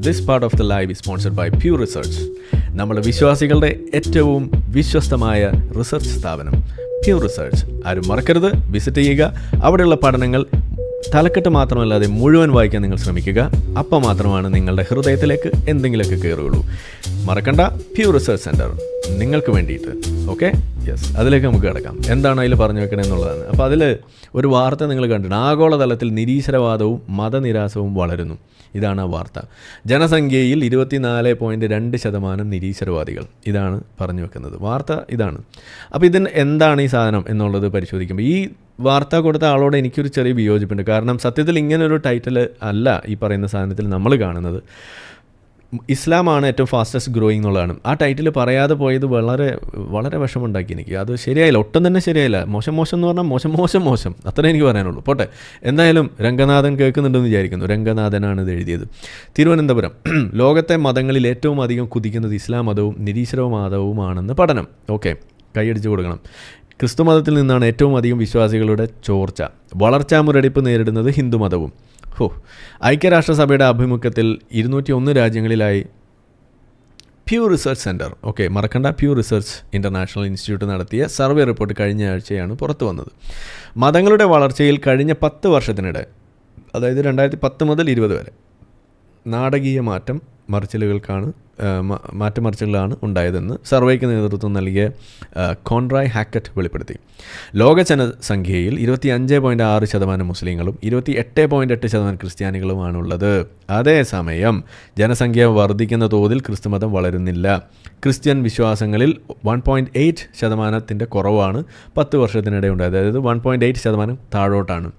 This part of the live sponsored by Pew research നമ്മുടെ വിശ്വാസികളുടെ ഏറ്റവും വിശ്വസ്തമായ റിസർച്ച് സ്ഥാപനം പ്യൂ റിസർച്ച് ആരും മറക്കരുത്. വിസിറ്റ് ചെയ്യുക. അവിടെയുള്ള പഠനങ്ങൾ തലക്കെട്ട് മാത്രമല്ലാതെ മുഴുവൻ വായിക്കാൻ നിങ്ങൾ ശ്രമിക്കുക. അപ്പം മാത്രമാണ് നിങ്ങളുടെ ഹൃദയത്തിലേക്ക് എന്തെങ്കിലുമൊക്കെ കയറുകയുള്ളൂ. മറക്കണ്ട പ്യൂ റിസർച്ച് സെന്റർ നിങ്ങൾക്ക് വേണ്ടിയിട്ട്. ഓക്കെ യെസ് അതിലേക്ക് നമുക്ക് കിടക്കാം. എന്താണ് അതിൽ പറഞ്ഞു വെക്കണേ എന്നുള്ളതാണ്. അപ്പോൾ അതിൽ ഒരു വാർത്ത നിങ്ങൾ കണ്ടിട്ടുണ്ട്. ആഗോളതലത്തിൽ നിരീശ്വരവാദവും മതനിരാസവും വളരുന്നു. ഇതാണ് ആ വാർത്ത. ജനസംഖ്യയിൽ ഇരുപത്തിനാല് പോയിന്റ് രണ്ട് ശതമാനം നിരീശ്വരവാദികൾ. ഇതാണ് പറഞ്ഞു വെക്കുന്നത്. വാർത്ത ഇതാണ്. അപ്പോൾ ഇതിന് എന്താണ് ഈ സാധനം എന്നുള്ളത് പരിശോധിക്കുമ്പോൾ ഈ വാർത്ത കൊടുത്ത ആളോട് എനിക്കൊരു ചെറിയ വിയോജിപ്പുണ്ട്. കാരണം സത്യത്തിൽ ഇങ്ങനൊരു ടൈറ്റിൽ അല്ല ഈ പറയുന്ന സാധനത്തിൽ നമ്മൾ കാണുന്നത്. ഇസ്ലാമാണ് ഏറ്റവും ഫാസ്റ്റസ്റ്റ് ഗ്രോയിങ് എന്നുള്ളതാണ്. ആ ടൈറ്റിൽ പറയാതെ പോയത് വളരെ വളരെ വിഷമമുണ്ടാക്കി എനിക്ക്. അത് ശരിയായില്ല. ഒട്ടും തന്നെ ശരിയായില്ല. മോശം മോശം എന്ന് പറഞ്ഞാൽ മോശം മോശം മോശം. അത്രേ എനിക്ക് പറയാനുള്ളൂ. പോട്ടെ. എന്തായാലും രംഗനാഥൻ കേൾക്കുന്നുണ്ടെന്ന് വിചാരിക്കുന്നു. രംഗനാഥനാണ് ഇത് എഴുതിയത്. തിരുവനന്തപുരം. ലോകത്തെ മതങ്ങളിൽ ഏറ്റവും അധികം കുതിക്കുന്നത് ഇസ്ലാം മതവും നിരീശ്വര മതവുമാണെന്ന് പഠനം. ഓക്കെ. കൈയടിച്ച് കൊടുക്കണം. ക്രിസ്തു മതത്തിൽ നിന്നാണ് ഏറ്റവും അധികം വിശ്വാസികളുടെ ചോർച്ച. വളർച്ചാ മുരടിപ്പ് നേരിടുന്നത് ഹിന്ദുമതവും. ഹോ ഐക്യരാഷ്ട്രസഭയുടെ ആഭിമുഖ്യത്തിൽ ഇരുന്നൂറ്റി ഒന്ന് രാജ്യങ്ങളിലായി പ്യൂ റിസർച്ച് സെന്റർ ഓക്കെ മറക്കണ്ട. പ്യൂ റിസർച്ച് ഇന്റർനാഷണൽ ഇൻസ്റ്റിറ്റ്യൂട്ട് നടത്തിയ സർവേ റിപ്പോർട്ട് കഴിഞ്ഞ ആഴ്ചയാണ് പുറത്തു വന്നത്. മതങ്ങളുടെ വളർച്ചയിൽ കഴിഞ്ഞ പത്ത് വർഷത്തിനിടെ അതായത് രണ്ടായിരത്തി പത്ത് മുതൽ ഇരുപത് വരെ നാടകീയ മാറ്റം മറിച്ചിലുകൾക്കാണ് മാറ്റമറിച്ചിലുകളാണ് ഉണ്ടായതെന്ന് സർവേക്ക് നേതൃത്വം നൽകിയ കോൺറായ് ഹാക്കറ്റ് വെളിപ്പെടുത്തി. ലോക ജനസംഖ്യയിൽ ഇരുപത്തി അഞ്ച് പോയിന്റ് ആറ് ശതമാനം മുസ്ലിങ്ങളും ഇരുപത്തി എട്ട് പോയിന്റ് എട്ട് ശതമാനം ക്രിസ്ത്യാനികളുമാണുള്ളത്. അതേസമയം ജനസംഖ്യ വർദ്ധിക്കുന്ന തോതിൽ ക്രിസ്തുമതം വളരുന്നില്ല. ക്രിസ്ത്യൻ വിശ്വാസങ്ങളിൽ വൺ പോയിന്റ് എയ്റ്റ് ശതമാനത്തിന്റെ കുറവാണ് പത്ത് വർഷത്തിനിടെ ഉണ്ടായത്. അതായത് വൺ പോയിന്റ് എയ്റ്റ് ശതമാനം താഴോട്ടാണ്.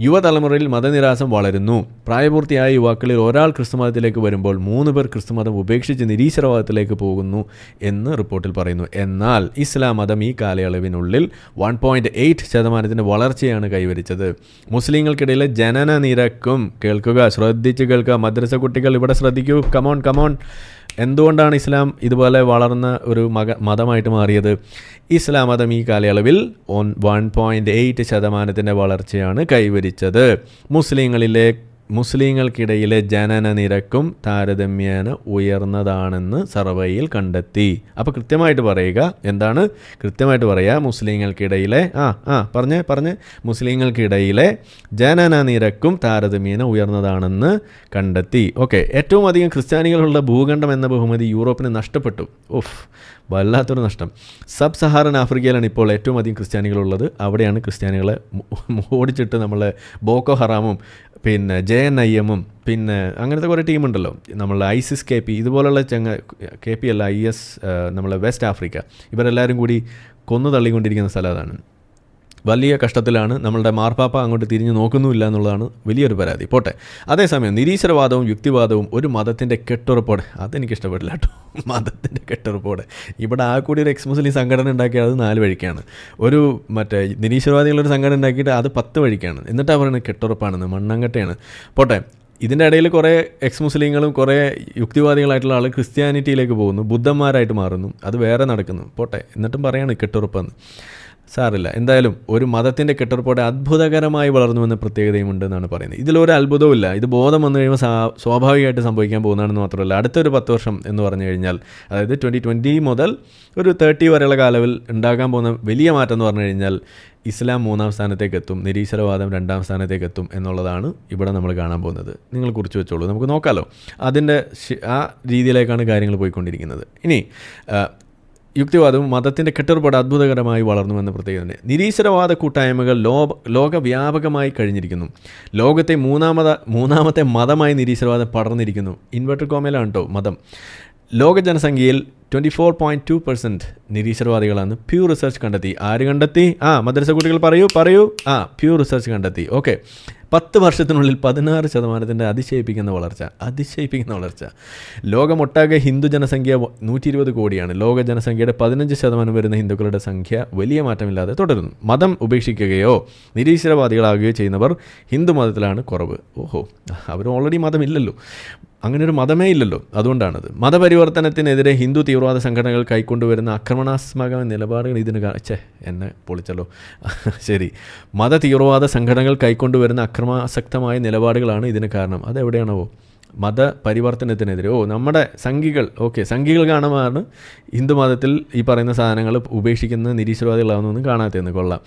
യുവതലമുറയിൽ മതനിരാസം വളരുന്നു. പ്രായപൂർത്തിയായ യുവാക്കളിൽ ഒരാൾ ക്രിസ്തുമതത്തിലേക്ക് വരുമ്പോൾ മൂന്ന് പേർ ക്രിസ്തുമതം ഉപേക്ഷിച്ച് നിരീശ്വരവാദത്തിലേക്ക് പോകുന്നു എന്ന് റിപ്പോർട്ടിൽ പറയുന്നു. എന്നാൽ ഇസ്ലാം മതം ഈ കാലയളവിനുള്ളിൽ വൺ പോയിന്റ് എയ്റ്റ് ശതമാനത്തിന്റെ വളർച്ചയാണ് കൈവരിച്ചത്. മുസ്ലിങ്ങൾക്കിടയിലെ ജനന നിരക്കും കേൾക്കുക ശ്രദ്ധിച്ച് കേൾക്കുക മദ്രസ കുട്ടികൾ ഇവിടെ ശ്രദ്ധിക്കൂ. കമോൺ കമോൺ എന്തുകൊണ്ടാണ് ഇസ്ലാം ഇതുപോലെ വളർന്ന ഒരു മക മതമായിട്ട് മാറിയത്? ഇസ്ലാം മതം ഈ കാലയളവിൽ വൺ പോയിന്റ് എയ്റ്റ് ശതമാനത്തിന്റെ വളർച്ചയാണ് കൈവരിച്ചത്. മുസ്ലിങ്ങളിലെ മുസ്ലിങ്ങൾക്കിടയിലെ ജനന നിരക്കും താരതമ്യേന ഉയർന്നതാണെന്ന് സർവേയിൽ കണ്ടെത്തി. അപ്പോൾ കൃത്യമായിട്ട് പറയുക എന്താണ്? കൃത്യമായിട്ട് പറയുക മുസ്ലിങ്ങൾക്കിടയിലെ ആ ആ പറഞ്ഞേ പറഞ്ഞേ. മുസ്ലിങ്ങൾക്കിടയിലെ ജനന നിരക്കും താരതമ്യേന ഉയർന്നതാണെന്ന് കണ്ടെത്തി. ഓക്കെ ഏറ്റവും അധികം ക്രിസ്ത്യാനികളുള്ള ഭൂഖണ്ഡം എന്ന ബഹുമതി യൂറോപ്പിന് നഷ്ടപ്പെട്ടു. ഉഫ് വല്ലാത്തൊരു നഷ്ടം. സബ് സഹാറൻ ആഫ്രിക്കയിലാണ് ഇപ്പോൾ ഏറ്റവും അധികം ക്രിസ്ത്യാനികളുള്ളത്. അവിടെയാണ് ക്രിസ്ത്യാനികളെ ഓടിച്ചിട്ട് നമ്മളെ ബോക്കോ ഹറാമും പിന്നെ ജെ എൻ ഐ എമ്മും പിന്നെ അങ്ങനത്തെ കുറേ ടീമുണ്ടല്ലോ. നമ്മൾ ഐസിസ് കെ പി ഇതുപോലുള്ള ചങ്ങ കെ പി അല്ല ഐ എസ് നമ്മളെ വെസ്റ്റ് ആഫ്രിക്ക ഇവരെല്ലാവരും കൂടി കൊന്നു തള്ളിക്കൊണ്ടിരിക്കുന്ന സ്ഥലം അതാണ്. വലിയ കഷ്ടത്തിലാണ്. നമ്മളുടെ മാർപ്പാപ്പ അങ്ങോട്ട് തിരിഞ്ഞു നോക്കുന്നുമില്ല എന്നുള്ളതാണ് വലിയൊരു പരാതി. പോട്ടെ. അതേസമയം നിരീശ്വരവാദവും യുക്തിവാദവും ഒരു മതത്തിന്റെ കെട്ടുറപ്പോടെ. അതെനിക്ക് ഇഷ്ടപ്പെടില്ല കേട്ടോ. മതത്തിന്റെ കെട്ടുറപ്പോടെ. ഇവിടെ ആ കൂടി ഒരു എക്സ് മുസ്ലിം സംഘടന ഉണ്ടാക്കിയത് നാല് വഴിക്കാണ്. ഒരു മറ്റേ നിരീശ്വരവാദികളൊരു സംഘടന ഉണ്ടാക്കിയിട്ട് അത് പത്ത് വഴിക്കാണ്. എന്നിട്ടാണ് പറയുന്നത് കെട്ടുറപ്പാണെന്ന് മണ്ണങ്കട്ടയാണ്. പോട്ടെ. ഇതിന്റെ ഇടയിൽ കുറേ എക്സ് മുസ്ലിങ്ങളും കുറേ യുക്തിവാദികളായിട്ടുള്ള ആൾ ക്രിസ്ത്യാനിറ്റിയിലേക്ക് പോകുന്നു. ബുദ്ധന്മാരായിട്ട് മാറുന്നു. അത് വേറെ നടക്കുന്നു. പോട്ടെ. എന്നിട്ടും പറയാണ് കെട്ടുറപ്പെന്ന്. സാറില്ല. എന്തായാലും ഒരു മതത്തിന്റെ കെട്ടുറപ്പോടെ അത്ഭുതകരമായി വളർന്നുവെന്ന പ്രത്യേകതയും ഉണ്ടെന്നാണ് പറയുന്നത്. ഇതിലൊരു അത്ഭുതവുമില്ല. ഇത് ബോധം വന്നു കഴിയുമ്പോൾ സ്വാഭാവികമായിട്ട് സംഭവിക്കാൻ പോകുന്നതാണെന്ന് മാത്രമല്ല. അടുത്തൊരു പത്ത് വർഷം എന്ന് പറഞ്ഞു കഴിഞ്ഞാൽ അതായത് ട്വന്റി ട്വന്റി മുതൽ ഒരു തേർട്ടി വരെയുള്ള കാലവിൽ ഉണ്ടാകാൻ പോകുന്ന വലിയ മാറ്റം എന്ന് പറഞ്ഞു കഴിഞ്ഞാൽ ഇസ്ലാം മൂന്നാം സ്ഥാനത്തേക്ക് എത്തും നിരീശ്വരവാദം രണ്ടാം സ്ഥാനത്തേക്ക് എത്തും എന്നുള്ളതാണ് ഇവിടെ നമ്മൾ കാണാൻ പോകുന്നത്. നിങ്ങൾ കുറിച്ച് വെച്ചോളൂ. നമുക്ക് നോക്കാമല്ലോ അതിന്റെ ആ രീതിയിലേക്കാണ് കാര്യങ്ങൾ പോയിക്കൊണ്ടിരിക്കുന്നത്. ഇനി യുക്തിവാദവും മതത്തിന്റെ കെട്ടുറപ്പാട് അത്ഭുതകരമായി വളർന്നുവെന്ന് പ്രത്യേകത നിരീശ്വരവാദ കൂട്ടായ്മകൾ ലോ ലോകവ്യാപകമായി കഴിഞ്ഞിരിക്കുന്നു. ലോകത്തെ മൂന്നാമത മൂന്നാമത്തെ മതമായി നിരീശ്വരവാദം പടർന്നിരിക്കുന്നു. ഇൻവെർട്ടർ കോമയിലാണ് കേട്ടോ മതം. ലോക ജനസംഖ്യയിൽ twenty four point two percent നിരീശ്വരവാദികളാണ്. Pure research കണ്ടെത്തി. ആര് കണ്ടെത്തി? ആ മദ്രസ കുട്ടികൾ പറയൂ പറയൂ. ആ പ്യൂർ റിസർച്ച് കണ്ടെത്തി. ഓക്കെ പത്ത് വർഷത്തിനുള്ളിൽ പതിനാറ് ശതമാനത്തിന്റെ അതിശയിപ്പിക്കുന്ന വളർച്ച അതിശയിപ്പിക്കുന്ന വളർച്ച. ലോകമൊട്ടാകെ ഹിന്ദു ജനസംഖ്യ നൂറ്റി ഇരുപത് കോടിയാണ്. ലോക ജനസംഖ്യയുടെ പതിനഞ്ച് ശതമാനം വരുന്ന ഹിന്ദുക്കളുടെ സംഖ്യ വലിയ മാറ്റമില്ലാതെ തുടരുന്നു. മതം ഉപേക്ഷിക്കുകയോ നിരീശ്വരവാദികളാകുകയോ ചെയ്യുന്നവർ ഹിന്ദു മതത്തിലാണ് കുറവ്. ഓഹോ അവർ ഓൾറെഡി മതമില്ലല്ലോ. അങ്ങനെ ഒരു മതമേ ഇല്ലല്ലോ. അതുകൊണ്ടാണത്. മതപരിവർത്തനത്തിനെതിരെ ഹിന്ദു തീവ്രവാദ സംഘടനകൾ കൈക്കൊണ്ടുവരുന്ന ആക്രമണാത്മക നിലപാടുകൾ ഇതിന് ചേ എന്നെ പൊളിച്ചല്ലോ. ശരി. മത തീവ്രവാദ സംഘടനകൾ കൈക്കൊണ്ടുവരുന്ന അക്രമാസക്തമായ നിലപാടുകളാണ് ഇതിന് കാരണം. അതെവിടെയാണോ മതപരിവർത്തനത്തിനെതിരെ. ഓ നമ്മുടെ സംഘികൾ. ഓക്കെ സംഘികൾ കാണുമ്പോഴാണ് ഹിന്ദു മതത്തിൽ ഈ പറയുന്ന സാധനങ്ങൾ ഉപേക്ഷിക്കുന്ന നിരീശ്വരവാദികളാവുന്നൊന്നും കാണാത്തതെന്ന് കൊള്ളാം.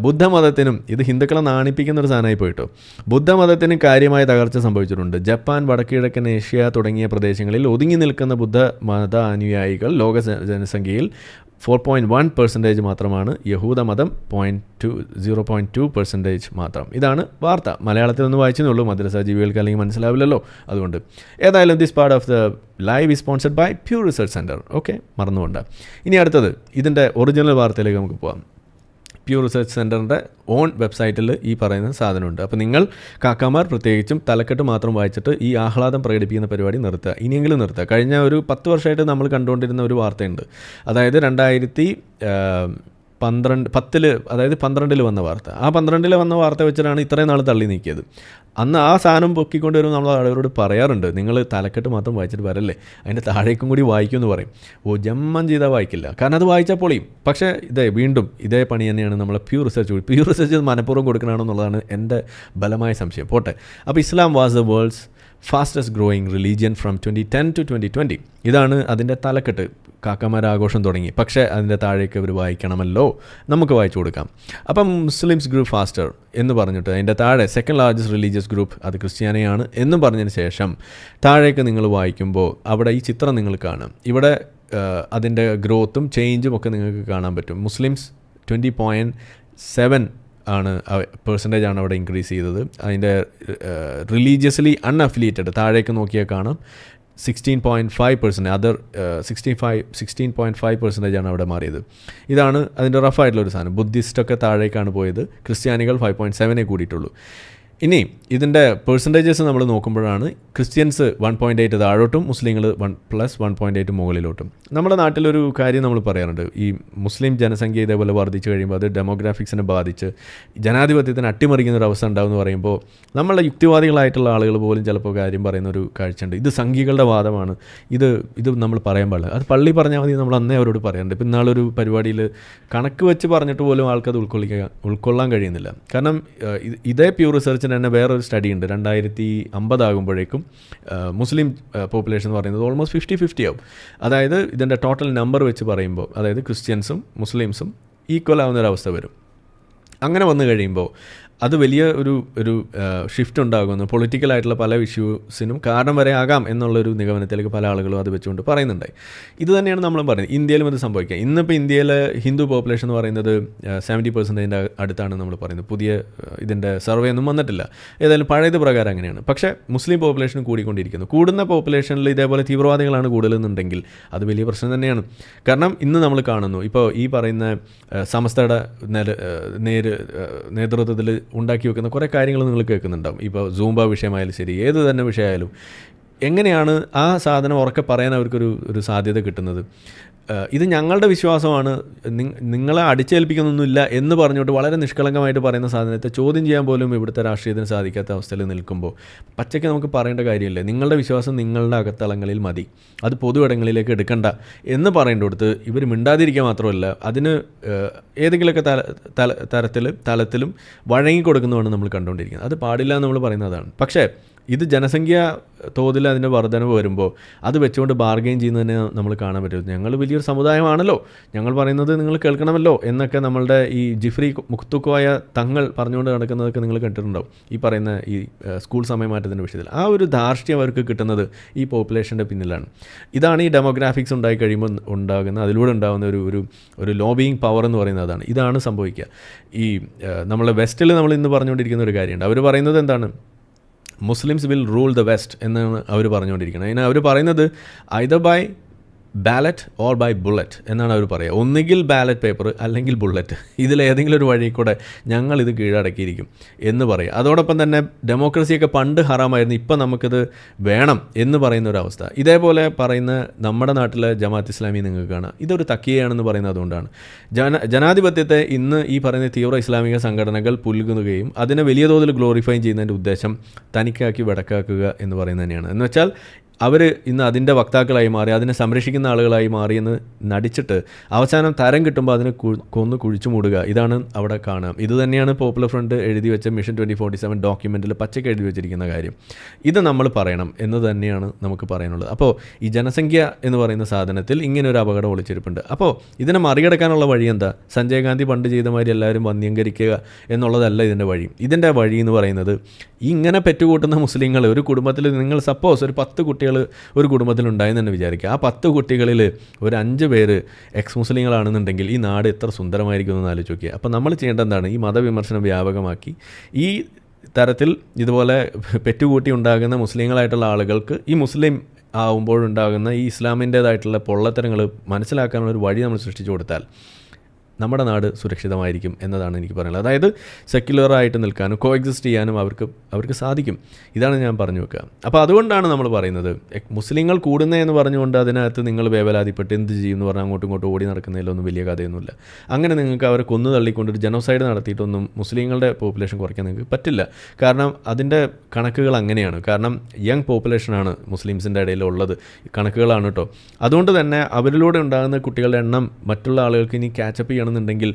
ബുദ്ധമതത്തിനും ഇത് ഹിന്ദുക്കളെ നാണിപ്പിക്കുന്ന ഒരു സാധനമായി പോയിട്ടോ. ബുദ്ധമതത്തിന് കാര്യമായ തകർച്ച സംഭവിച്ചിട്ടുണ്ട്. ജപ്പാൻ വടക്കിഴക്കൻ ഏഷ്യ തുടങ്ങിയ പ്രദേശങ്ങളിൽ ഒതുങ്ങി നിൽക്കുന്ന ബുദ്ധ മത അനുയായികൾ ലോക ജനസംഖ്യയിൽ ഫോർ പോയിന്റ് വൺ പെർസെന്റേജ് മാത്രമാണ് യഹൂദ മതം point two zero point two percentage മാത്രം. ഇതാണ് വാർത്ത. മലയാളത്തിൽ ഒന്ന് വായിച്ചേ ഉള്ളൂ. മദ്രസ ജീവികൾക്ക് അല്ലെങ്കിൽ മനസ്സിലാവില്ലല്ലോ അതുകൊണ്ട്. ഏതായാലും this part of the live is sponsored by pure research centre okay മറന്നുകൊണ്ട് ഇനി അടുത്തത്. ഇതിന്റെ ഒറിജിനൽ വാർത്തയിലേക്ക് നമുക്ക് പോകാം പ്യൂർ റിസർച്ച് സെന്ററിന്റെ ഓൺ വെബ്സൈറ്റിൽ ഈ പറയുന്ന സാധനമുണ്ട്. അപ്പോൾ നിങ്ങൾ കാക്കാമാർ പ്രത്യേകിച്ചും തലക്കെട്ട് മാത്രം വായിച്ചിട്ട് ഈ ആഹ്ലാദം പ്രകടിപ്പിക്കുന്ന പരിപാടി നിർത്തുക. ഇനിയെങ്കിലും നിർത്തുക. കഴിഞ്ഞ ഒരു പത്ത് വർഷമായിട്ട് നമ്മൾ കണ്ടുകൊണ്ടിരുന്ന ഒരു വാർത്തയുണ്ട്. അതായത് രണ്ടായിരത്തി പന്ത്രണ്ട് പത്തിൽ അതായത് പന്ത്രണ്ടിൽ വന്ന വാർത്ത. ആ പന്ത്രണ്ടിൽ വന്ന വാർത്ത വെച്ചിട്ടാണ് ഇത്രയും നാൾ തള്ളി നീക്കിയത്. അന്ന് ആ സാധനം പൊക്കിക്കൊണ്ട് വരുമ്പോൾ നമ്മൾ അവരോട് പറയാറുണ്ട്. നിങ്ങൾ തലക്കെട്ട് മാത്രം വായിച്ചിട്ട് വരല്ലേ? അതിന്റെ താഴേക്കും കൂടി വായിക്കും എന്ന് പറയും. ഓ ജമ്മം ചെയ്താൽ വായിക്കില്ല. കാരണം അത് വായിച്ചാൽ പൊളിയും. പക്ഷേ ഇതേ വീണ്ടും ഇതേ പണി തന്നെയാണ് നമ്മളെ പ്യൂർ റിസർച്ച് പ്യൂർ റിസർച്ച് മനഃപൂർവം കൊടുക്കണമെന്നുള്ളതാണ് എന്റെ ബലമായ സംശയം. പോട്ടെ. അപ്പോൾ Islam was the world's fastest growing religion from twenty ten to twenty twenty ഇതാണ് അതിന്റെ തലക്കെട്ട്. കാക്കമാർ ആഘോഷം തുടങ്ങി. പക്ഷേ അതിന്റെ താഴേക്ക് അവർ വായിക്കണമല്ലോ. നമുക്ക് വായിച്ചു കൊടുക്കാം. അപ്പം മുസ്ലിംസ് ഗ്രൂപ്പ് ഫാസ്റ്റർ എന്ന് പറഞ്ഞിട്ട് അതിന്റെ താഴെ സെക്കൻഡ് ലാർജസ്റ്റ് റിലീജിയസ് ഗ്രൂപ്പ് അത് ക്രിസ്ത്യാനിയാണ് എന്നും പറഞ്ഞതിന് ശേഷം താഴേക്ക് നിങ്ങൾ വായിക്കുമ്പോൾ അവിടെ ഈ ചിത്രം നിങ്ങൾ കാണും. ഇവിടെ അതിന്റെ ഗ്രോത്തും ചേഞ്ചും ഒക്കെ നിങ്ങൾക്ക് കാണാൻ പറ്റും. മുസ്ലിംസ് ട്വന്റി പോയിന്റ് സെവൻ ആണ് പെർസെന്റേജ് ആണ് അവിടെ ഇൻക്രീസ് ചെയ്തത്. അതിന്റെ റിലീജിയസ്ലി അൺഅഫിലിയേറ്റഡ് താഴേക്ക് നോക്കിയാൽ കാണാം. Sixteen point five percent other sixteen five sixteen point five percentage ആണ് അവിടെ മാറിയത്. ഇതാണ് അതിന്റെ റഫായിട്ടുള്ളൊരു സാധനം. ബുദ്ധിസ്റ്റൊക്കെ താഴേക്കാണ് പോയത്. ക്രിസ്ത്യാനികൾ ഫൈവ് പോയിന്റ് സെവനേ കൂടിയിട്ടുള്ളൂ. ഇനി ഇതിന്റെ പെർസെന്റേജസ് നമ്മൾ നോക്കുമ്പോഴാണ് ക്രിസ്ത്യൻസ് വൺ പോയിന്റ് എയ്റ്റ് താഴോട്ടും മുസ്ലിങ്ങൾ one plus one point eight മുകളിലോട്ടും. നമ്മുടെ നാട്ടിലൊരു കാര്യം നമ്മൾ പറയാറുണ്ട്. ഈ മുസ്ലിം ജനസംഖ്യ ഇതേപോലെ വർദ്ധിച്ചു കഴിയുമ്പോൾ അത് ഡെമോഗ്രാഫിക്സിനെ ബാധിച്ച് ജനാധിപത്യത്തിന് അട്ടിമറിക്കുന്ന ഒരു അവസ്ഥ ഉണ്ടാവുമെന്ന് പറയുമ്പോൾ നമ്മളെ യുക്തിവാദികളായിട്ടുള്ള ആളുകൾ പോലും ചിലപ്പോൾ കാര്യം പറയുന്ന ഒരു കാഴ്ചയുണ്ട്. ഇത് സംഘികളുടെ വാദമാണ്. ഇത് ഇത് നമ്മൾ പറയാൻ പാടില്ല. അത് പള്ളി പറഞ്ഞാൽ മതി നമ്മൾ അന്നേ അവരോട് പറയാറുണ്ട്. ഇപ്പം ഇന്നാളൊരു പരിപാടിയിൽ കണക്ക് വെച്ച് പറഞ്ഞിട്ട് പോലും ആൾക്കത് ഉൾക്കൊള്ളിക്കാൻ ഉൾക്കൊള്ളാൻ കഴിയുന്നില്ല. കാരണം ഇതേ പ്യൂർ റിസർച്ചിന് തന്നെ വേറൊരു സ്റ്റഡി ഉണ്ട്. രണ്ടായിരത്തി അമ്പതാകുമ്പോഴേക്കും മുസ്ലിം പോപ്പുലേഷൻ എന്ന് പറയുന്നത് ഓൾമോസ്റ്റ് ഫിഫ്റ്റി ഫിഫ്റ്റി ആവും. അതായത് ഇതിന്റെ ടോട്ടൽ നമ്പർ വെച്ച് പറയുമ്പോൾ അതായത് ക്രിസ്ത്യൻസും മുസ്ലിംസും ഈക്വൽ ആവുന്ന ഒരു അവസ്ഥ വരും. അങ്ങനെ വന്നു കഴിയുമ്പോൾ അത് വലിയ ഒരു ഒരു ഷിഫ്റ്റ് ഉണ്ടാകുന്നു. പൊളിറ്റിക്കലായിട്ടുള്ള പല ഇഷ്യൂസിനും കാരണം വരെ ആകാം എന്നുള്ളൊരു നിഗമനത്തിലേക്ക് പല ആളുകളും അത് വെച്ചുകൊണ്ട് പറയുന്നുണ്ടായി. ഇത് തന്നെയാണ് നമ്മളും പറയുന്നത്. ഇന്ത്യയിലും ഇത് സംഭവിക്കുക ഇന്നിപ്പോൾ ഇന്ത്യയിലെ ഹിന്ദു പോപ്പുലേഷൻ എന്ന് പറയുന്നത് സെവന്റി പെർസെന്റേജിന്റെ അടുത്താണ് നമ്മൾ പറയുന്നത്. പുതിയ ഇതിന്റെ സർവേ ഒന്നും വന്നിട്ടില്ല. ഏതായാലും പഴയത് പ്രകാരം അങ്ങനെയാണ്. പക്ഷേ മുസ്ലിം പോപ്പുലേഷൻ കൂടിക്കൊണ്ടിരിക്കുന്നു. കൂടുന്ന പോപ്പുലേഷനിൽ ഇതേപോലെ തീവ്രവാദികളാണ് കൂടുതലെന്നുണ്ടെങ്കിൽ അത് വലിയ പ്രശ്നം തന്നെയാണ്. കാരണം ഇന്ന് നമ്മൾ കാണുന്നു. ഇപ്പോൾ ഈ പറയുന്ന സമസ്തയുടെ നേര് നേതൃത്വത്തിൽ ഉണ്ടാക്കി വെക്കുന്ന കുറേ കാര്യങ്ങൾ നിങ്ങൾ കേൾക്കുന്നുണ്ടാവും. ഇപ്പോൾ സൂംബ വിഷയമായാലും ശരി ഏത് തന്നെ വിഷയമായാലും എങ്ങനെയാണ് ആ സാധനം ഉറക്കെ പറയാൻ അവർക്കൊരു ഒരു സാധ്യത കിട്ടുന്നത്? ഇത് ഞങ്ങളുടെ വിശ്വാസമാണ്. നിങ്ങളെ അടിച്ചേൽപ്പിക്കുന്നൊന്നുമില്ല എന്ന് പറഞ്ഞുകൊണ്ട് വളരെ നിഷ്കളങ്കമായിട്ട് പറയുന്ന സാധനത്തെ ചോദ്യം ചെയ്യാൻ പോലും ഇവിടുത്തെ രാഷ്ട്രീയത്തിന് സാധിക്കാത്ത അവസ്ഥയിൽ നിൽക്കുമ്പോൾ പച്ചയ്ക്ക് നമുക്ക് പറയേണ്ട കാര്യമില്ല. നിങ്ങളുടെ വിശ്വാസം നിങ്ങളുടെ അകത്തളങ്ങളിൽ മതി. അത് പൊതു ഇടങ്ങളിലേക്ക് എടുക്കണ്ട എന്ന് പറയേണ്ടടുത്ത് ഇവർ മിണ്ടാതിരിക്കുക മാത്രമല്ല അതിന് ഏതെങ്കിലുമൊക്കെ തല തല തരത്തിൽ തലത്തിലും വഴങ്ങി കൊടുക്കുന്നതാണ് നമ്മൾ കണ്ടുകൊണ്ടിരിക്കുന്നത്. അത് പാടില്ല എന്ന് നമ്മൾ പറയുന്നതാണ്. പക്ഷേ ഇത് ജനസംഖ്യ തോതിൽ അതിന്റെ വർധനവ് വരുമ്പോൾ അത് വെച്ചുകൊണ്ട് ബാർഗെയിൻ ചെയ്യുന്നതിനെ നമ്മൾ കാണാൻ പറ്റും. ഞങ്ങൾ വലിയൊരു സമുദായമാണല്ലോ. ഞങ്ങൾ പറയുന്നത് നിങ്ങൾ കേൾക്കണമല്ലോ എന്നൊക്കെ നമ്മളുടെ ഈ ജിഫ്രി മുക്തുക്കോയ തങ്ങൾ പറഞ്ഞുകൊണ്ട് നടക്കുന്നതൊക്കെ നിങ്ങൾ കണ്ടിട്ടുണ്ടാവും. ഈ പറയുന്ന ഈ സ്കൂൾ സമയമാറ്റത്തിന്റെ വിഷയത്തിൽ. ആ ഒരു ധാർഷ്ട്യം അവർക്ക് കിട്ടുന്നത് ഈ പോപ്പുലേഷന്റെ പിന്നിലാണ്. ഇതാണ് ഈ ഡെമോഗ്രാഫിക്സ് ഉണ്ടായി കഴിയുമ്പോൾ ഉണ്ടാകുന്ന അതിലൂടെ ഉണ്ടാകുന്ന ഒരു ഒരു ഒരു ലോബിയിങ് പവർ എന്ന് പറയുന്നത് അതാണ്. ഇതാണ് സംഭവിക്കുക. ഈ നമ്മളെ വെസ്റ്റിൽ നമ്മൾ ഇന്ന് പറഞ്ഞുകൊണ്ടിരിക്കുന്ന ഒരു കാര്യമുണ്ട്. അവർ പറയുന്നത് എന്താണ്? Muslims will rule the West എന്നാണ് അവർ പറഞ്ഞുകൊണ്ടിരിക്കുന്നത്. അതിന് അവർ പറയുന്നത് either by ballot or by bullet എന്നാണ് അവർ പറയുക ഒന്നുകിൽ ബാലറ്റ് പേപ്പർ അല്ലെങ്കിൽ ബുള്ളറ്റ് ഇതിലേതെങ്കിലും ഒരു വഴി കൂടെ ഞങ്ങൾ ഇത് കീഴടക്കിയിരിക്കും എന്ന് പറയും. അതോടൊപ്പം തന്നെ ഡെമോക്രസിയൊക്കെ പണ്ട് ഹറാമായിരുന്നു ഇപ്പം നമുക്കിത് വേണം എന്ന് പറയുന്ന ഒരു അവസ്ഥ. ഇതേപോലെ പറയുന്ന നമ്മുടെ നാട്ടിലെ ജമാഅത്ത് ഇസ്ലാമി നിങ്ങൾക്ക് കാണാം. ഇതൊരു തക്കിയാണെന്ന് പറയുന്നത് അതുകൊണ്ടാണ്. ജന ജനാധിപത്യത്തെ ഇന്ന് ഈ പറയുന്ന തീവ്ര ഇസ്ലാമിക സംഘടനകൾ പുൽകുകയും അതിനെ വലിയ തോതിൽ ഗ്ലോറിഫൈ ചെയ്യുന്നതിന്റെ ഉദ്ദേശം തനിക്കാക്കി വടക്കാക്കുക എന്ന് പറയുന്നത് തന്നെയാണ്. എന്ന് വെച്ചാൽ അവർ ഇന്ന് അതിന്റെ വക്താക്കളായി മാറി അതിനെ സംരക്ഷിക്കുന്ന ആളുകളായി മാറി എന്ന് നടിച്ചിട്ട് അവസാനം തരം കിട്ടുമ്പോൾ അതിനെ കൊന്നു കുഴിച്ചു മൂടുക. ഇതാണ് അവിടെ കാണാം. ഇതുതന്നെയാണ് പോപ്പുലർ ഫ്രണ്ട് എഴുതി വെച്ച മിഷൻ ട്വന്റി ഫോർട്ടി സെവൻ ഡോക്യുമെന്റിൽ പച്ചയ്ക്ക് എഴുതി വെച്ചിരിക്കുന്ന കാര്യം. ഇത് നമ്മൾ പറയണം എന്ന് തന്നെയാണ് നമുക്ക് പറയാനുള്ളത്. അപ്പോൾ ഈ ജനസംഖ്യ എന്ന് പറയുന്ന സാധനത്തിൽ ഇങ്ങനെ ഒരു അപകടം ഒളിച്ചിരിപ്പുണ്ട്. അപ്പോൾ ഇതിനെ മറികടക്കാനുള്ള വഴി എന്താ? സഞ്ജയ് ഗാന്ധി പണ്ട് ചെയ്ത മാതിരി എല്ലാവരും വന്ധ്യംകരിക്കുക എന്നുള്ളതല്ല ഇതിന്റെ വഴി. ഇതിന്റെ വഴി എന്ന് പറയുന്നത് ഇങ്ങനെ പെറ്റുകൂട്ടുന്ന മുസ്ലിങ്ങൾ ഒരു കുടുംബത്തിൽ നിങ്ങൾ സപ്പോസ് ഒരു പത്ത് കുട്ടികൾ ഒരു കുടുംബത്തിലുണ്ടായെന്ന് വിചാരിക്കുക. ആ പത്ത് കുട്ടികളിൽ ഒരു അഞ്ച് പേര് എക്സ് മുസ്ലിങ്ങളാണെന്നുണ്ടെങ്കിൽ ഈ നാട് എത്ര സുന്ദരമായിരിക്കും എന്ന് ആലോചിച്ച് നോക്കിയാൽ അപ്പോൾ നമ്മൾ ചെയ്യേണ്ട എന്താണ്? ഈ മതവിമർശനം വ്യാപകമാക്കി ഈ തരത്തിൽ ഇതുപോലെ പെറ്റുകൂട്ടി ഉണ്ടാകുന്ന മുസ്ലിങ്ങളായിട്ടുള്ള ആളുകൾക്ക് ഈ മുസ്ലിം ആവുമ്പോഴുണ്ടാകുന്ന ഈ ഇസ്ലാമിന്റേതായിട്ടുള്ള പൊള്ളത്തരങ്ങൾ മനസ്സിലാക്കാനുള്ള ഒരു വഴി നമ്മൾ സൃഷ്ടിച്ചു കൊടുത്താൽ നമ്മുടെ നാട് സുരക്ഷിതമായിരിക്കും എന്നതാണ് എനിക്ക് പറയാനുള്ളത്. അതായത് സെക്യുലറായിട്ട് നിൽക്കാനും കോ എക്സിസ്റ്റ് ചെയ്യാനും അവർക്ക് അവർക്ക് സാധിക്കും. ഇതാണ് ഞാൻ പറഞ്ഞു വെക്കുക. അപ്പോൾ അതുകൊണ്ടാണ് നമ്മൾ പറയുന്നത് മുസ്ലിങ്ങൾ കൂടുന്നേ എന്ന് പറഞ്ഞുകൊണ്ട് അതിനകത്ത് നിങ്ങൾ വേവലാതിപ്പെട്ട് എന്ത് ചെയ്യും എന്ന് പറഞ്ഞാൽ അങ്ങോട്ടും ഇങ്ങോട്ടും ഓടി നടക്കുന്നതിലൊന്നും വലിയ കഥയൊന്നുമില്ല. അങ്ങനെ നിങ്ങൾക്ക് അവരെ കൊന്നു തള്ളിക്കൊണ്ടൊരു ജനോസൈഡ് നടത്തിയിട്ടൊന്നും മുസ്ലിങ്ങളുടെ പോപ്പുലേഷൻ കുറയ്ക്കാൻ നിങ്ങൾക്ക് പറ്റില്ല. കാരണം അതിന്റെ കണക്കുകൾ അങ്ങനെയാണ്. കാരണം യങ് പോപ്പുലേഷനാണ് മുസ്ലിംസിന്റെ ഇടയിൽ ഉള്ളത്. കണക്കുകളാണ് കേട്ടോ. അതുകൊണ്ട് തന്നെ അവരിലൂടെ ഉണ്ടാകുന്ന കുട്ടികളുടെ എണ്ണം മറ്റുള്ള ആളുകൾക്ക് ഇനി ക്യാച്ചപ്പ് ചെയ്യണമെന്നുണ്ടെങ്കിൽ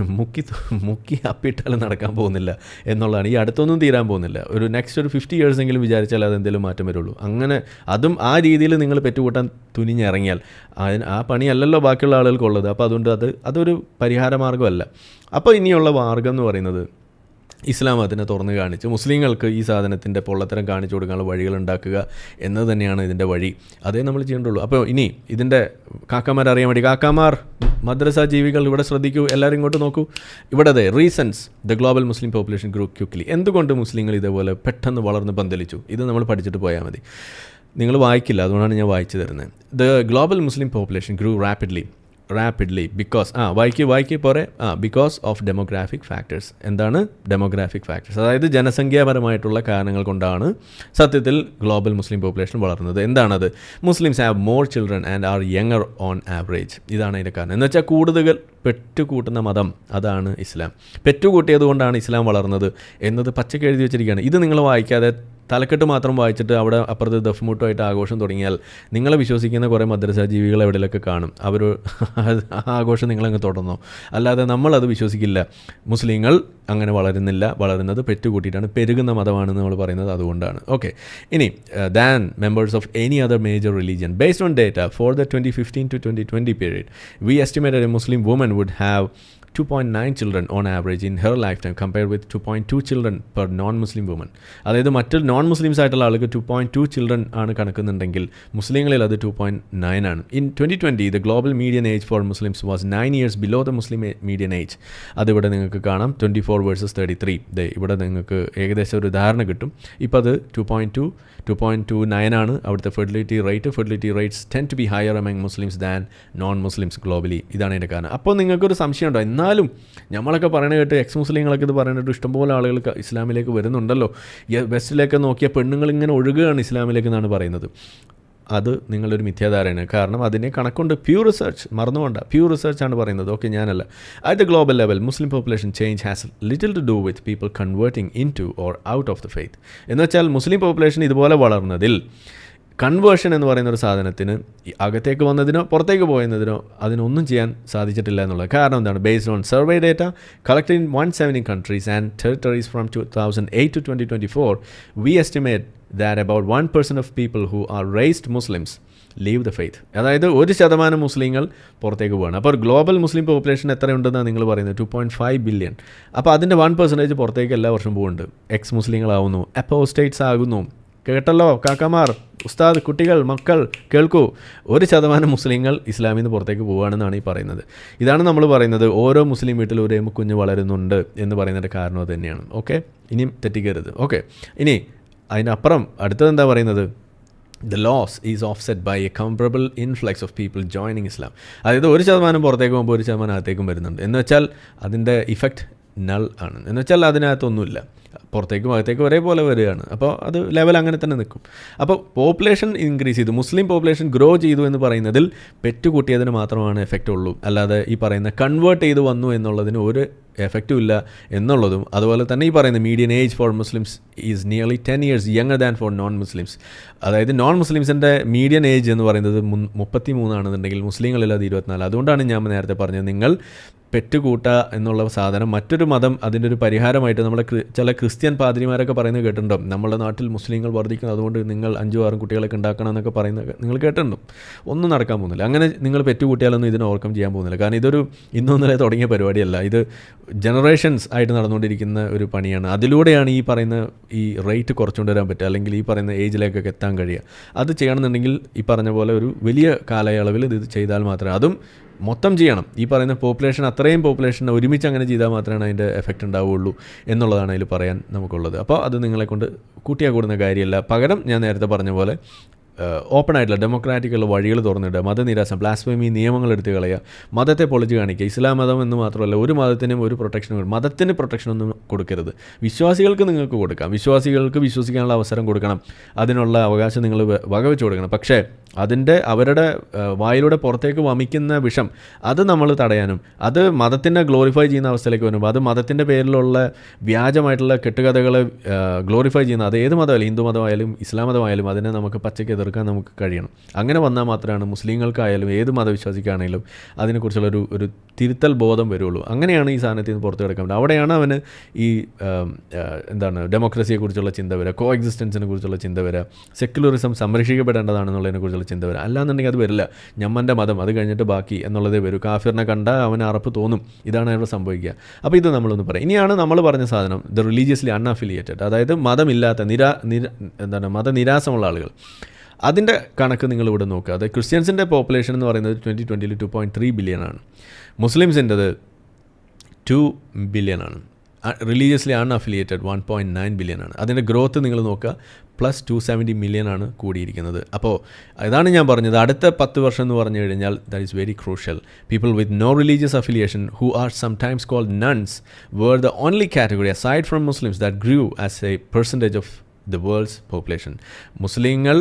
മുക്കി മുക്കി അപ്പിട്ടാലും നടക്കാൻ പോകുന്നില്ല എന്നുള്ളതാണ്. ഈ അടുത്തൊന്നും തീരാൻ പോകുന്നില്ല. ഒരു നെക്സ്റ്റ് ഒരു ഫിഫ്റ്റി ഇയേഴ്സ് എങ്കിലും വിചാരിച്ചാൽ അതെന്തെങ്കിലും മാറ്റം വരുള്ളൂ. അങ്ങനെ അതും ആ രീതിയിൽ നിങ്ങൾ പെറ്റുകൂട്ടാൻ തുനിഞ്ഞിറങ്ങിയാൽ ആ പണിയല്ലല്ലോ ബാക്കിയുള്ള ആളുകൾക്കുള്ളത് അപ്പോൾ അതുകൊണ്ട് അത് അതൊരു പരിഹാര മാർഗമല്ല അപ്പോൾ ഇനിയുള്ള മാർഗം എന്ന് പറയുന്നത് ഇസ്ലാം അതിനെ തുറന്ന് കാണിച്ച്. മുസ്ലിങ്ങൾക്ക് ഈ സാധനത്തിന്റെ പൊള്ളത്തരം കാണിച്ചു കൊടുക്കാനുള്ള വഴികൾ ഉണ്ടാക്കുക എന്നത് തന്നെയാണ് ഇതിന്റെ വഴി. അതേ നമ്മൾ ചെയ്യേണ്ടുള്ളൂ. അപ്പോൾ ഇനി ഇതിന്റെ കാക്കാമാർ അറിയാൻ വേണ്ടി കാക്കാമാർ മദ്രസ ജീവികൾ ഇവിടെ ശ്രദ്ധിക്കൂ എല്ലാവരും ഇങ്ങോട്ട് നോക്കൂ. ഇവിടെ അതെ reasons the global Muslim population grew quickly എന്തുകൊണ്ട് മുസ്ലിങ്ങൾ ഇതേപോലെ പെട്ടെന്ന് വളർന്ന് പന്തലിച്ചു? ഇത് നമ്മൾ പഠിച്ചിട്ട് പോയാൽ മതി. നിങ്ങൾ വായിക്കില്ല അതുകൊണ്ടാണ് ഞാൻ വായിച്ചു തരുന്നത്. The global Muslim population grew rapidly rapidly because ആ വായിക്ക് വായിക്ക് പോരെ. ആ ബിക്കോസ് ഓഫ് ഡെമോഗ്രാഫിക് ഫാക്ടേഴ്സ് എന്താണ് ഡെമോഗ്രാഫിക് ഫാക്ടേഴ്സ് അതായത് ജനസംഖ്യാപരമായിട്ടുള്ള കാരണങ്ങൾ കൊണ്ടാണ് സത്യത്തിൽ ഗ്ലോബൽ മുസ്ലിം പോപ്പുലേഷൻ വളർന്നത്. എന്താണത്? Muslims have more children and are younger on average ഇതാണ് അതിന്റെ കാരണം. എന്ന് വെച്ചാൽ കൂടുതൽ പെറ്റുകൂട്ടുന്ന മതം അതാണ് ഇസ്ലാം. പെറ്റുകൂട്ടിയത് കൊണ്ടാണ് ഇസ്ലാം വളർന്നത് എന്നത് പച്ചക്ക് എഴുതി വെച്ചിരിക്കുകയാണ്. ഇത് നിങ്ങൾ വായിക്കാതെ തലക്കെട്ട് മാത്രം വായിച്ചിട്ട് അവിടെ അപ്പുറത്ത് ദഫ്മുട്ടുമായിട്ട് ആഘോഷം തുടങ്ങിയാൽ നിങ്ങളെ വിശ്വസിക്കുന്ന കുറേ മദ്രസ ജീവികൾ എവിടെയൊക്കെ കാണും. അവർ ആ ആഘോഷം നിങ്ങളങ്ങ് തുടർന്നോ? അല്ലാതെ നമ്മളത് വിശ്വസിക്കില്ല. മുസ്ലിങ്ങൾ അങ്ങനെ വളരുന്നില്ല. വളരുന്നത് പെറ്റുകൂട്ടിയിട്ടാണ്. പെരുകുന്ന മതമാണെന്ന് നമ്മൾ പറയുന്നത് അതുകൊണ്ടാണ്. ഓക്കെ. ഇനി than members of any other major religion based on data for the twenty fifteen to twenty twenty period we estimated a Muslim woman would have 2.9 children on average in her lifetime compared with 2.2 children per non-Muslim woman. അതായത് മറ്റ് non Muslims ആയിട്ടുള്ള ആൾക്ക് to point to children ആണ് കണക്കുന്നുണ്ടെങ്കിൽ മുസ്ലിങ്ങളിൽ അത് two point nine ആണ്. In twenty twenty the global median age for Muslims was nine years below the Muslim median age അതിവിടെ നിങ്ങൾക്ക് കാണാം. Twenty four versus thirty three ഇവിടെ നിങ്ങൾക്ക് ഏകദേശം ഒരു ഉദാഹരണം കിട്ടും. ഇപ്പോൾ അത് two point two two point two nine ആണ് അവിടുത്തെ fertility rate fertility rates ten to be higher among Muslims than non Muslims globally ഇതാണ് അതിന്റെ കാരണം. അപ്പോൾ നിങ്ങൾക്കൊരു സംശയം ഉണ്ടോ? എന്നാലും നമ്മളൊക്കെ പറയണ കേട്ട് എക്സ് മുസ്ലിങ്ങളൊക്കെ ഇത് പറയുന്നത് ഇഷ്ടംപോലെ ആളുകൾ ഇസ്ലാമിലേക്ക് വരുന്നുണ്ടല്ലോ. വെസ്റ്റിലേക്ക് നോക്കിയ പെണ്ണുങ്ങൾ ഇങ്ങനെ ഒഴുകുകയാണ് ഇസ്ലാമിലേക്ക് എന്നാണ് പറയുന്നത്. അത് നിങ്ങളൊരു മിഥ്യാധാരയാണ് കാരണം അതിനെ കണക്കുണ്ട് പ്യൂർ റിസർച്ച് മറന്നുകൊണ്ട പ്യൂർ ആണ് പറയുന്നത്. ഓക്കെ ഞാനല്ല. At the global level Muslim population change has little to do with people converting in to or out of the faith എന്ന് വെച്ചാൽ മുസ്ലിം പോപ്പുലേഷൻ ഇതുപോലെ വളർന്നതിൽ കൺവേർഷൻ എന്ന് പറയുന്ന ഒരു സാധനത്തിന് അകത്തേക്ക് വന്നതിനോ പുറത്തേക്ക് പോയതിനോ അതിനൊന്നും ചെയ്യാൻ സാധിച്ചിട്ടില്ല എന്നുള്ളത്. കാരണം എന്താണ്? Based on survey data collect in one seventy countries and territories from two thousand eight to twenty twenty four we estimate that about one person of people who are raised Muslims leave the faith അതായത് ഒരു ശതമാനം മുസ്ലിങ്ങൾ പുറത്തേക്ക് പോവാണ്. അപ്പോൾ global Muslim population എത്രയുണ്ടെന്നാണ് നിങ്ങൾ പറയുന്നത്? Two point five billion അപ്പോൾ അതിന്റെ വൺ പെർസെന്റേജ് പുറത്തേക്ക് എല്ലാ വർഷവും പോകുന്നുണ്ട് എക്സ് മുസ്ലിങ്ങളാവുന്നു അപ്പോസ്റ്റേറ്റ്സ് ആകുന്നു. കേട്ടല്ലോ? കാക്കമാർ ഉസ്താദ് കുട്ടികൾ മക്കൾ കേൾക്കൂ. ഒരു ശതമാനം മുസ്ലിങ്ങൾ ഇസ്ലാമിൽ നിന്ന് പുറത്തേക്ക് പോവുകയാണെന്നാണ് ഈ പറയുന്നത്. ഇതാണ് നമ്മൾ പറയുന്നത്. ഓരോ മുസ്ലിം വീട്ടിൽ ഒരേ കുഞ്ഞ് വളരുന്നുണ്ട് എന്ന് പറയുന്നതിന്റെ കാരണം തന്നെയാണ്. ഓക്കെ ഇനിയും തെറ്റിക്കരുത്. ഓക്കെ ഇനി അതിനപ്പുറം അടുത്തത് എന്താ പറയുന്നത്? The loss is offset by a comfortable influx of people joining Islam അതായത് ഒരു ശതമാനം പുറത്തേക്ക് പോകുമ്പോൾ ഒരു ശതമാനം അകത്തേക്കും വരുന്നുണ്ട്. എന്ന് വെച്ചാൽ അതിന്റെ ഇഫക്റ്റ് നൾ ആണ്. എന്ന് വെച്ചാൽ അതിനകത്തൊന്നുമില്ല. പുറത്തേക്കും അകത്തേക്കും ഒരേപോലെ വരികയാണ്. അപ്പോൾ അത് ലെവൽ അങ്ങനെ തന്നെ നിൽക്കും. അപ്പോൾ പോപ്പുലേഷൻ ഇൻക്രീസ് ചെയ്തു. മുസ്ലിം പോപ്പുലേഷൻ ഗ്രോ ചെയ്തു എന്ന് പറയുന്നതിൽ പെറ്റുകൂട്ടിയതിന് മാത്രമാണ് എഫക്റ്റ് ഉള്ളൂ. അല്ലാതെ ഈ പറയുന്ന കൺവേർട്ട് ചെയ്ത് വന്നു എന്നുള്ളതിന് ഒരു എഫക്റ്റും ഇല്ല എന്നുള്ളതും അതുപോലെ തന്നെ ഈ പറയുന്ന median age for Muslims is nearly ten years younger than for non Muslims അതായത് നോൺ മുസ്ലിംസിന്റെ മീഡിയൻ ഏജ് എന്ന് പറയുന്നത് മുപ്പത്തി മൂന്നാണെന്നുണ്ടെങ്കിൽ മുസ്ലിങ്ങളിൽ അത് ഇരുപത്തിനാല്. അതുകൊണ്ടാണ് ഞാൻ നേരത്തെ പറഞ്ഞത് നിങ്ങൾ പെറ്റുകൂട്ട എന്നുള്ള സാധനം മറ്റൊരു മതം അതിന്റെ ഒരു പരിഹാരമായിട്ട് നമ്മുടെ ചില ക്രിസ്ത്യൻ പാതിരിമാരൊക്കെ പറയുന്നത് കേട്ടിട്ടുണ്ടോ? നമ്മുടെ നാട്ടിൽ മുസ്ലിങ്ങൾ വർദ്ധിക്കുന്നു അതുകൊണ്ട് നിങ്ങൾ അഞ്ചും ആറും കുട്ടികളൊക്കെ ഉണ്ടാക്കണം എന്നൊക്കെ പറയുന്നത് നിങ്ങൾ കേട്ടിട്ടുണ്ടോ? ഒന്നും നടക്കാൻ പോകുന്നില്ല. അങ്ങനെ നിങ്ങൾ പെറ്റുകൂട്ടിയാലൊന്നും ഇതിനെ ഓവർകം ചെയ്യാൻ പോകുന്നില്ല. കാരണം ഇതൊരു ഇന്നൊന്നലെ തുടങ്ങിയ പരിപാടിയല്ല. ഇത് ജനറേഷൻസ് ആയിട്ട് നടന്നുകൊണ്ടിരിക്കുന്ന ഒരു പണിയാണ്. അതിലൂടെയാണ് ഈ പറയുന്ന ഈ റേറ്റ് കുറച്ചുകൊണ്ടുവരാൻ പറ്റുക. അല്ലെങ്കിൽ ഈ പറയുന്ന ഏജിലേക്കൊക്കെ എത്താൻ കഴിയുക. അത് ചെയ്യണമെന്നുണ്ടെങ്കിൽ ഈ പറഞ്ഞ പോലെ ഒരു വലിയ കാലയളവിൽ ഇത് ചെയ്താൽ മാത്രമേ അതും മൊത്തം ചെയ്യണം. ഈ പറയുന്ന പോപ്പുലേഷൻ അത്രയും പോപ്പുലേഷൻ ഒരുമിച്ച് അങ്ങനെ ചെയ്താൽ മാത്രമേ അതിന്റെ എഫക്റ്റ് ഉണ്ടാവുകയുള്ളൂ എന്നുള്ളതാണ് അതിൽ പറയാൻ നമുക്കുള്ളത്. അപ്പോൾ അത് നിങ്ങളെ കൊണ്ട് കൂട്ടിയാൽ കൂടുന്ന കാര്യമല്ല. പകരം ഞാൻ നേരത്തെ പറഞ്ഞ പോലെ ഓപ്പൺ ആയിട്ടുള്ള ഡെമോക്രാറ്റിക്കുള്ള വഴികൾ തുറന്നിടുക മതനിരാസം പ്ലാസ്മി നിയമങ്ങൾ എടുത്ത് കളയുക മതത്തെ പൊളിച്ച് കാണിക്കുക ഇസ്ലാം മതം എന്ന് മാത്രമല്ല ഒരു മതത്തിനും ഒരു പ്രൊട്ടക്ഷനും മതത്തിന് പ്രൊട്ടക്ഷനൊന്നും കൊടുക്കരുത്. വിശ്വാസികൾക്ക് നിങ്ങൾക്ക് കൊടുക്കാം. വിശ്വാസികൾക്ക് വിശ്വസിക്കാനുള്ള അവസരം കൊടുക്കണം. അതിനുള്ള അവകാശം നിങ്ങൾ വകവെച്ച് കൊടുക്കണം. പക്ഷേ അതിന്റെ അവരുടെ വായിലൂടെ പുറത്തേക്ക് വമിക്കുന്ന വിഷം അത് നമ്മൾ തടയാനും അത് മതത്തിനെ ഗ്ലോറിഫൈ ചെയ്യുന്ന അവസ്ഥയിലേക്ക് വരുമ്പോൾ അത് മതത്തിന്റെ പേരിലുള്ള വ്യാജമായിട്ടുള്ള കെട്ടുകഥകളെ ഗ്ലോറിഫൈ ചെയ്യുന്ന അത് ഏത് മതമായാലും ഹിന്ദു മതമായാലും ഇസ്ലാം മതമായാലും അതിനെ നമുക്ക് പച്ചയ്ക്ക് എതിർക്കാൻ നമുക്ക് കഴിയണം. അങ്ങനെ വന്നാൽ മാത്രമാണ് മുസ്ലിങ്ങൾക്കായാലും ഏത് മതവിശ്വാസിക്കാണെങ്കിലും അതിനെക്കുറിച്ചുള്ള ഒരു തിരുത്തൽ ബോധം വരുള്ളൂ. അങ്ങനെയാണ് ഈ സാധനത്തിൽ നിന്ന് പുറത്തു കിടക്കാൻ പറ്റുന്നത് അവിടെയാണ് അവന് ഈ എന്താണ് ഡെമോക്രസിയെക്കുറിച്ചുള്ള ചിന്ത വരിക കോ എക്സിസ്റ്റൻസിനെ കുറിച്ചുള്ള ചിന്ത വരിക സെക്യുലറിസം സംരക്ഷിക്കപ്പെടേണ്ടതാണെന്നുള്ളതിനെ കുറിച്ചുള്ള ചിന്ത വരിക. അല്ലാന്നുണ്ടെങ്കിൽ അത് വരില്ല. ഞമ്മന്റെ മതം അത് കഴിഞ്ഞിട്ട് ബാക്കി എന്നുള്ളതേ വരൂ. കാഫിറിനെ കണ്ട അവന് അറപ്പ് തോന്നും. ഇതാണ് അവിടെ സംഭവിക്കുക. അപ്പോൾ ഇത് നമ്മളൊന്ന് പറയാം. ഇനിയാണ് നമ്മൾ പറഞ്ഞ സാധനം ദ റിലീജിയസ്ലി അൺഅഫിലിയേറ്റഡ് അതായത് മതമില്ലാത്ത നിരാ നിര എന്താണ് മതനിരാസമുള്ള ആളുകൾ. അതിന്റെ കണക്ക് നിങ്ങൾ ഇവിടെ നോക്കുക അത് ക്രിസ്ത്യൻസിന്റെ പോപ്പുലേഷൻ എന്ന് പറയുന്നത് ട്വന്റി ട്വന്റിയിൽ ടു പോയിന്റ് ത്രീ ബില്യൺ ആണ്. മുസ്ലിംസിന്റെത് ടു ബില്യൺ ആണ്. Religiously unaffiliated one point nine billion ആണ്. അതിന്റെ ഗ്രോത്ത് നിങ്ങൾ നോക്കുക പ്ലസ് ടു സെവന്റി മില്യൺ ആണ് കൂടിയിരിക്കുന്നത്. അപ്പോൾ ഇതാണ് ഞാൻ പറഞ്ഞത്. അടുത്ത പത്ത് വർഷം എന്ന് പറഞ്ഞു കഴിഞ്ഞാൽ that is very crucial people with no religious affiliation who are sometimes called nones were the only category aside from Muslims that grew as a percentage of the world's population മുസ്ലിങ്ങൾ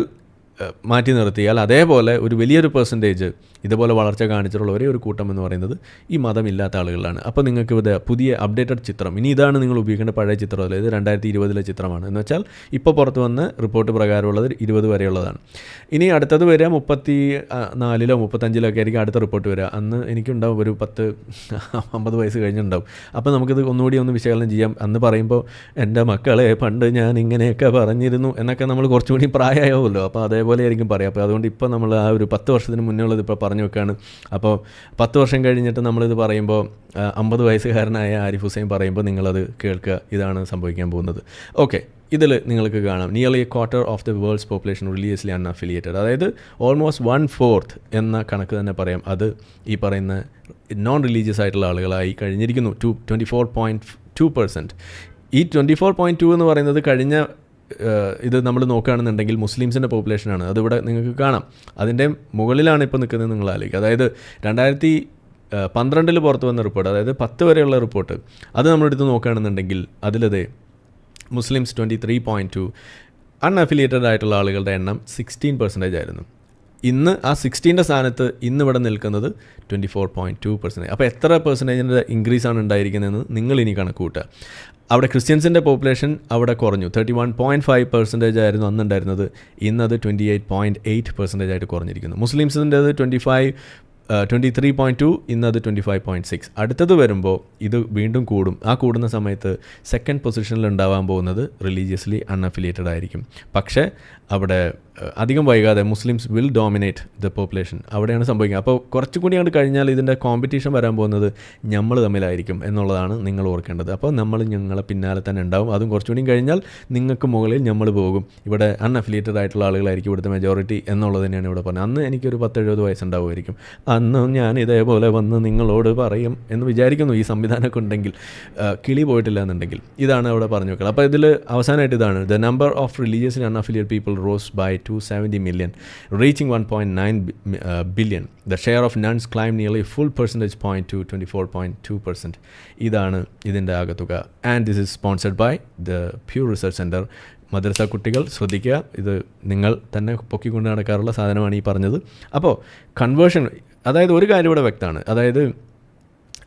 മാറ്റി നിർത്തിയാൽ അതേപോലെ ഒരു വലിയൊരു പെർസെന്റേജ് ഇതുപോലെ വളർച്ച കാണിച്ചിട്ടുള്ള ഒരേ ഒരു കൂട്ടം എന്ന് പറയുന്നത് ഈ മതമില്ലാത്ത ആളുകളാണ് അപ്പോൾ നിങ്ങൾക്ക് ഇത് പുതിയ അപ്ഡേറ്റഡ് ചിത്രം ഇനി ഇതാണ് നിങ്ങൾ ഉപയോഗിക്കേണ്ട പഴയ ചിത്രം അല്ല ഇത് രണ്ടായിരത്തി ഇരുപതിലെ ചിത്രമാണ്. എന്ന് വെച്ചാൽ ഇപ്പോൾ പുറത്ത് വന്ന റിപ്പോർട്ട് പ്രകാരമുള്ളത് ഇരുപത് വരെയുള്ളതാണ്. ഇനി അടുത്തത് വരിക മുപ്പത്തി നാലിലോ മുപ്പത്തഞ്ചിലോ ഒക്കെ ആയിരിക്കും അടുത്ത റിപ്പോർട്ട് വരിക. അന്ന് എനിക്കുണ്ടാവും ഒരു പത്ത് അമ്പത് വയസ്സ് കഴിഞ്ഞിട്ടുണ്ടാവും. അപ്പോൾ നമുക്കിത് ഒന്നുകൂടി ഒന്ന് വിശകലനം ചെയ്യാം. അന്ന് പറയുമ്പോൾ എന്റെ മക്കളെ പണ്ട് ഞാൻ ഇങ്ങനെയൊക്കെ പറഞ്ഞിരുന്നു എന്നൊക്കെ നമ്മൾ കുറച്ചുകൂടി പ്രായമാവുമല്ലോ അപ്പോൾ അതേപോലെ ആയിരിക്കും പറയാം അപ്പോൾ അതുകൊണ്ട് ഇപ്പോൾ നമ്മൾ ആ ഒരു പത്ത് വർഷത്തിന് മുന്നേ ഉള്ളത് ഇപ്പോൾ പറഞ്ഞു വെക്കുകയാണ്. അപ്പോൾ പത്ത് വർഷം കഴിഞ്ഞിട്ട് നമ്മളിത് പറയുമ്പോൾ അമ്പത് വയസ്സുകാരനായ ആരിഫ് ഹുസൈൻ പറയുമ്പോൾ നിങ്ങളത് കേൾക്കുക. ഇതാണ് സംഭവിക്കാൻ പോകുന്നത്. ഓക്കെ ഇതിൽ നിങ്ങൾക്ക് കാണാം. Nearly a quarter of the world's population religiously unaffiliated അതായത് ഓൾമോസ്റ്റ് വൺ ഫോർത്ത് എന്ന കണക്ക് തന്നെ പറയാം. അത് ഈ പറയുന്ന നോൺ റിലീജിയസ് ആയിട്ടുള്ള ആളുകളായി കഴിഞ്ഞിരിക്കുന്നു. To twenty four point two percent ഈ ട്വന്റി ഫോർ പോയിന്റ് ടു എന്ന് പറയുന്നത് കഴിഞ്ഞ ഇത് നമ്മൾ നോക്കുകയാണെന്നുണ്ടെങ്കിൽ മുസ്ലിംസിന്റെ പോപ്പുലേഷനാണ്. അതിവിടെ നിങ്ങൾക്ക് കാണാം. അതിന്റെ മുകളിലാണ് ഇപ്പോൾ നിൽക്കുന്നത് നിങ്ങൾ ആലോചിക്കുക. അതായത് രണ്ടായിരത്തി പന്ത്രണ്ടിൽ പുറത്ത് വന്ന റിപ്പോർട്ട് അതായത് പത്ത് വരെയുള്ള റിപ്പോർട്ട് അത് നമ്മളെടുത്ത് നോക്കുകയാണെന്നുണ്ടെങ്കിൽ അതിലതെ Muslims twenty three point two unaffiliated ആയിട്ടുള്ള ആളുകളുടെ എണ്ണം സിക്സ്റ്റീൻ പെർസെന്റേജ് ആയിരുന്നു. ഇന്ന് ആ സിക്സ്റ്റീന്റെ സ്ഥാനത്ത് ഇന്ന് ഇവിടെ നിൽക്കുന്നത് twenty four point two percentage അപ്പോൾ എത്ര പെർസെന്റേജിന്റെ ഇൻക്രീസ് ആണ് ഉണ്ടായിരിക്കുന്നതെന്ന് നിങ്ങൾ ഇനി കണക്ക് കൂട്ടുക അവിടെ ക്രിസ്ത്യൻസിന്റെ പോപ്പുലേഷൻ അവിടെ കുറഞ്ഞു. Thirty one point five percentage ആയിരുന്നു അന്നുണ്ടായിരുന്നത്. ഇന്നത് twenty eight point eight percentage ആയിട്ട് കുറഞ്ഞിരിക്കുന്നു. മുസ്ലിംസിന്റേത് twenty five twenty three point two ഇന്നത് ട്വന്റി ഫൈവ് പോയിന്റ് സിക്സ് അടുത്തത് വരുമ്പോൾ ഇത് വീണ്ടും കൂടും. ആ കൂടുന്ന സമയത്ത് സെക്കൻഡ് പൊസിഷനിൽ ഉണ്ടാവാൻ പോകുന്നത് റിലീജിയസ്ലി അൺഅഫിലിയേറ്റഡ് ആയിരിക്കും. പക്ഷേ അവിടെ അധികം വൈകാതെ Muslims will dominate the population അവിടെയാണ് സംഭവിക്കുക അപ്പോൾ കുറച്ചും കൂടി അങ്ങോട്ട് കഴിഞ്ഞാൽ ഇതിന്റെ കോമ്പറ്റീഷൻ വരാൻ പോകുന്നത് നമ്മൾ തമ്മിലായിരിക്കും എന്നുള്ളതാണ് നിങ്ങൾ ഓർക്കേണ്ടത്. അപ്പോൾ നമ്മൾ ഞങ്ങളെ പിന്നാലെ തന്നെ ഉണ്ടാവും. അതും കുറച്ചുകൂടി കഴിഞ്ഞാൽ നിങ്ങൾക്ക് മുകളിൽ നമ്മൾ പോകും. ഇവിടെ അൺഅഫിലിയേറ്റഡ് ആയിട്ടുള്ള ആളുകളായിരിക്കും ഇവിടുത്തെ മെജോറിറ്റി എന്നുള്ളത് തന്നെയാണ് ഇവിടെ പറഞ്ഞത്. അന്ന് എനിക്കൊരു പത്തെഴുപത് വയസ്സുണ്ടാവുമായിരിക്കും. അന്ന് ഞാൻ ഇതേപോലെ വന്ന് നിങ്ങളോട് പറയും എന്ന് വിചാരിക്കുന്നു ഈ സംവിധാനമൊക്കെ ഉണ്ടെങ്കിൽ. കിളി പോയിട്ടില്ല എന്നുണ്ടെങ്കിൽ. ഇതാണ് അവിടെ പറഞ്ഞു വെക്കുന്നത് അപ്പോൾ ഇതിൽ അവസാനമായിട്ട് ഇതാണ്. The number of religiously unaffiliate people rose by two seventy million reaching one point nine billion the share of nones climb nearly full percentage point to twenty four point two percent ഇതാണ് ഇതിന്റെ ആകത്തുക. And this is sponsored by the pure research centre മദ്രസ കുട്ടികൾ ശ്രദ്ധിക്കുക. ഇത് നിങ്ങൾ തന്നെ പൊക്കിക്കൊണ്ട് നടക്കാറുള്ള സാധനമാണ് ഈ പറഞ്ഞത്. അപ്പോൾ കൺവേർഷൻ അതായത് ഒരു കാര്യം ഇവിടെ വ്യക്തമാണ്. അതായത്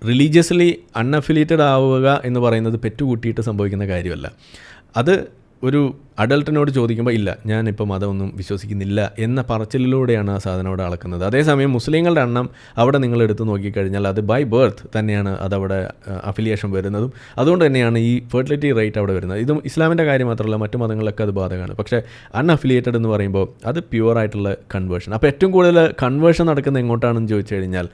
റിലീജിയസ്ലി അൺഅഫിലിയേറ്റഡ് ആവുക എന്ന് പറയുന്നത് പെറ്റുകൂട്ടിയിട്ട് സംഭവിക്കുന്ന കാര്യമല്ല. അത് ഒരു അഡൾട്ടിനോട് ചോദിക്കുമ്പോൾ ഇല്ല ഞാനിപ്പോൾ മതമൊന്നും വിശ്വസിക്കുന്നില്ല എന്ന പറച്ചിലൂടെയാണ് ആ സാധനം അവിടെ അളക്കുന്നത്. അതേസമയം മുസ്ലിങ്ങളുടെ എണ്ണം അവിടെ നിങ്ങൾ എടുത്ത് നോക്കിക്കഴിഞ്ഞാൽ അത് ബൈ ബർത്ത് തന്നെയാണ് അതവിടെ അഫിലിയേഷൻ വരുന്നതും. അതുകൊണ്ട് തന്നെയാണ് ഈ ഫെർട്ടിലിറ്റി റേറ്റ് അവിടെ വരുന്നത്. ഇതും ഇസ്ലാമിന്റെ കാര്യം മാത്രമല്ല മറ്റു മതങ്ങളിലൊക്കെ അത് ബാധകമാണ്. പക്ഷേ അൺഅഫിലിയേറ്റഡ് എന്ന് പറയുമ്പോൾ അത് പ്യുവർ ആയിട്ടുള്ള കൺവേർഷൻ അപ്പോൾ ഏറ്റവും കൂടുതൽ കൺവേർഷൻ നടക്കുന്നത് എങ്ങോട്ടാണെന്ന് ചോദിച്ചു കഴിഞ്ഞാൽ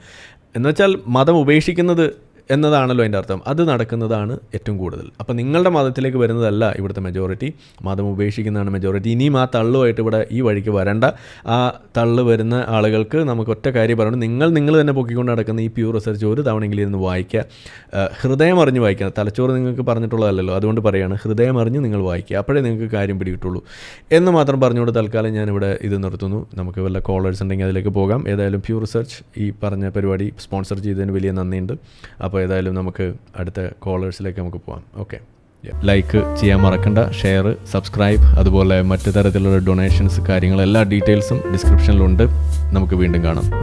എന്നുവെച്ചാൽ മതം ഉപേക്ഷിക്കുന്നത് എന്നതാണല്ലോ അതിന്റെ അർത്ഥം. അത് നടക്കുന്നതാണ് ഏറ്റവും കൂടുതൽ. അപ്പോൾ നിങ്ങളുടെ മതത്തിലേക്ക് വരുന്നതല്ല ഇവിടുത്തെ മെജോറിറ്റി മതം ഉപേക്ഷിക്കുന്നതാണ് മെജോറിറ്റി ഇനിയും ആ തള്ളുമായിട്ട് ഇവിടെ ഈ വഴിക്ക് വരണ്ട. ആ തള്ളു വരുന്ന ആളുകൾക്ക് നമുക്ക് ഒറ്റ കാര്യം പറയണം. നിങ്ങൾ നിങ്ങൾ തന്നെ പൊക്കിക്കൊണ്ട് നടക്കുന്ന ഈ പ്യൂർ റിസർച്ച് ഒരു തവണയെങ്കിലും ഇരുന്ന് വായിക്കുക. ഹൃദയം അറിഞ്ഞ് വായിക്കുക. തലച്ചോറ് നിങ്ങൾക്ക് പറഞ്ഞിട്ടുള്ളതല്ലോ അതുകൊണ്ട് പറയുകയാണ് ഹൃദയം അറിഞ്ഞ് നിങ്ങൾ വായിക്കുക. അപ്പോഴേ നിങ്ങൾക്ക് കാര്യം പിടികിട്ടുള്ളൂ. എന്ന് മാത്രം പറഞ്ഞുകൊണ്ട് തൽക്കാലം ഞാനിവിടെ ഇത് നിർത്തുന്നു. നമുക്ക് വല്ല കോളേഴ്സ് ഉണ്ടെങ്കിൽ അതിലേക്ക് പോകാം. ഏതായാലും പ്യൂർ റിസർച്ച് ഈ പറഞ്ഞ പരിപാടി സ്പോൺസർ ചെയ്തതിന് വലിയ നന്ദിയുണ്ട്. അപ്പോൾ ഏതായാലും നമുക്ക് അടുത്ത കോളേഴ്സിലേക്ക് നമുക്ക് പോകാം ഓക്കെ ലൈക്ക് ചെയ്യാൻ മറക്കണ്ട ഷെയർ സബ്സ്ക്രൈബ് അതുപോലെ മറ്റു തരത്തിലുള്ള ഡൊണേഷൻസ് കാര്യങ്ങൾ എല്ലാ ഡീറ്റെയിൽസും ഡിസ്ക്രിപ്ഷനിലുണ്ട് നമുക്ക് വീണ്ടും കാണാം.